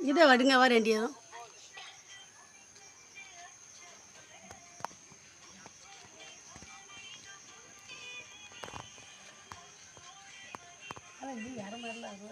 இதை வடுங்க வர வேண்டியதும் யாரும் வரல அது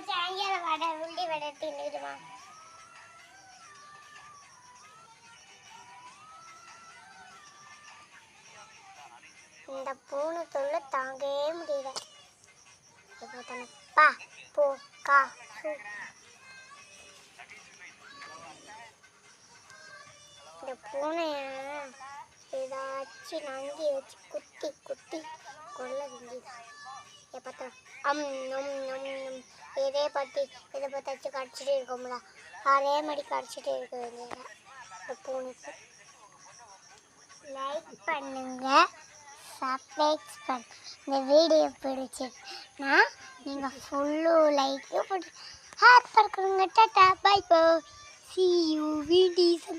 வடை உள்ளி வடை தின்னுடுமா இந்த பூனை தொல்லை தாங்கவே முடியல. பா போ கா இந்த பூனைய ஏதாச்சும் நங்கி வச்சு குத்தி குத்தி கொல்ல வேண்டியதான் எப்போ அம் நம் நம் இதே பற்றி இதை பற்றி கடிச்சிட்டே இருக்கோம்ல. அதே மாதிரி கடிச்சிட்டே இருக்க வேண்டியதான் இந்த பூனைக்கு. லைக் பண்ணுங்க. சப்ஸ்கிரைப் பண்ண. இந்த வீடியோ பிடிச்சிருக்குன்னா நீங்கள் ஃபுல்லு லைக்கு போட்டு ஹார்ட் பண்ணுங்க tata bye bye see you video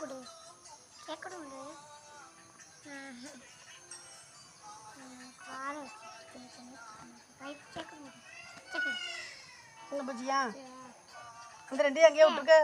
கொடு கேட்கணும் இந்த பஜ்ஜியா அந்த ரெண்டையும் அங்கேயே விட்டுருக்க.